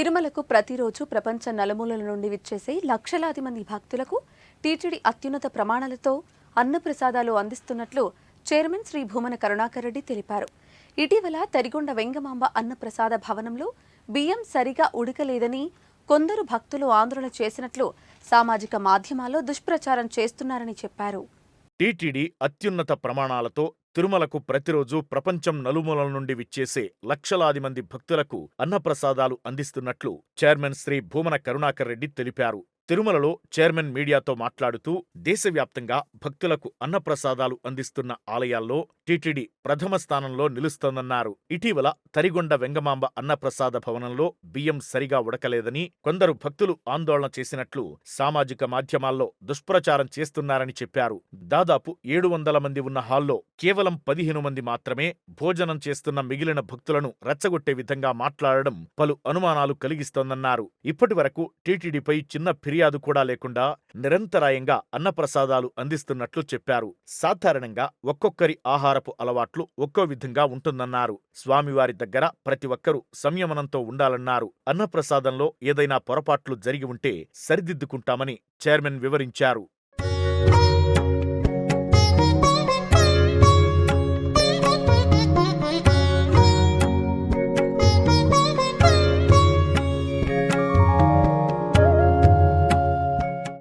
తిరుమలకు ప్రతిరోజు ప్రపంచ నలుమూలల నుండి విచ్చేసే లక్షలాది మంది భక్తులకు టీటీడీ అత్యున్నత ప్రమాణాలతో అన్నప్రసాదాలు అందిస్తున్నట్లు చైర్మన్ శ్రీ భూమన కరుణాకర్ రెడ్డి తెలిపారు. ఇటీవల తరిగొండ వెంగమాంబ అన్నప్రసాద భవనంలో బియ్యం సరిగా ఉడకలేదని కొందరు భక్తులు ఆందోళన చేసినట్లు సామాజిక మాధ్యమాల్లో దుష్ప్రచారం చేస్తున్నారని చెప్పారు. టీటీడీ అత్యున్నత ప్రమాణాలతో తిరుమలకు ప్రతిరోజు ప్రపంచం నలుమూలల నుండి విచ్చేసే లక్షలాది మంది భక్తులకు అన్నప్రసాదాలు అందిస్తున్నట్లు చైర్మన్ శ్రీ భూమన కరుణాకర్ రెడ్డి తెలిపారు. తిరుమలలో చైర్మన్ మీడియాతో మాట్లాడుతూ దేశవ్యాప్తంగా భక్తులకు అన్నప్రసాదాలు అందిస్తున్న ఆలయాల్లో టీటీడీ ప్రథమ స్థానంలో నిలుస్తోందన్నారు. ఇటీవల తరిగొండ వెంగమాంబ అన్నప్రసాద భవనంలో బియ్యం సరిగా ఉడకలేదని కొందరు భక్తులు ఆందోళన చేసినట్లు సామాజిక మాధ్యమాల్లో దుష్ప్రచారం చేస్తున్నారని చెప్పారు. దాదాపు ఏడు వందల మంది ఉన్న హాల్లో కేవలం పదిహేను మంది మాత్రమే భోజనం చేస్తున్న మిగిలిన భక్తులను రెచ్చగొట్టే విధంగా మాట్లాడడం పలు అనుమానాలు కలిగిస్తోందన్నారు. ఇప్పటి వరకు టీటీడీపై చిన్న ఫిర్యాదు కూడా లేకుండా నిరంతరాయంగా అన్నప్రసాదాలు అందిస్తున్నట్లు చెప్పారు. సాధారణంగా ఒక్కొక్కరి ఆహారపు అలవాట్లు ఒక్కో విధంగా ఉంటుందన్నారు. స్వామివారి దగ్గర ప్రతి ఒక్కరూ సంయమనంతో ఉండాలన్నారు. అన్నప్రసాదంలో ఏదైనా పొరపాట్లు జరిగి ఉంటే సరిదిద్దుకుంటామని చైర్మన్ వివరించారు.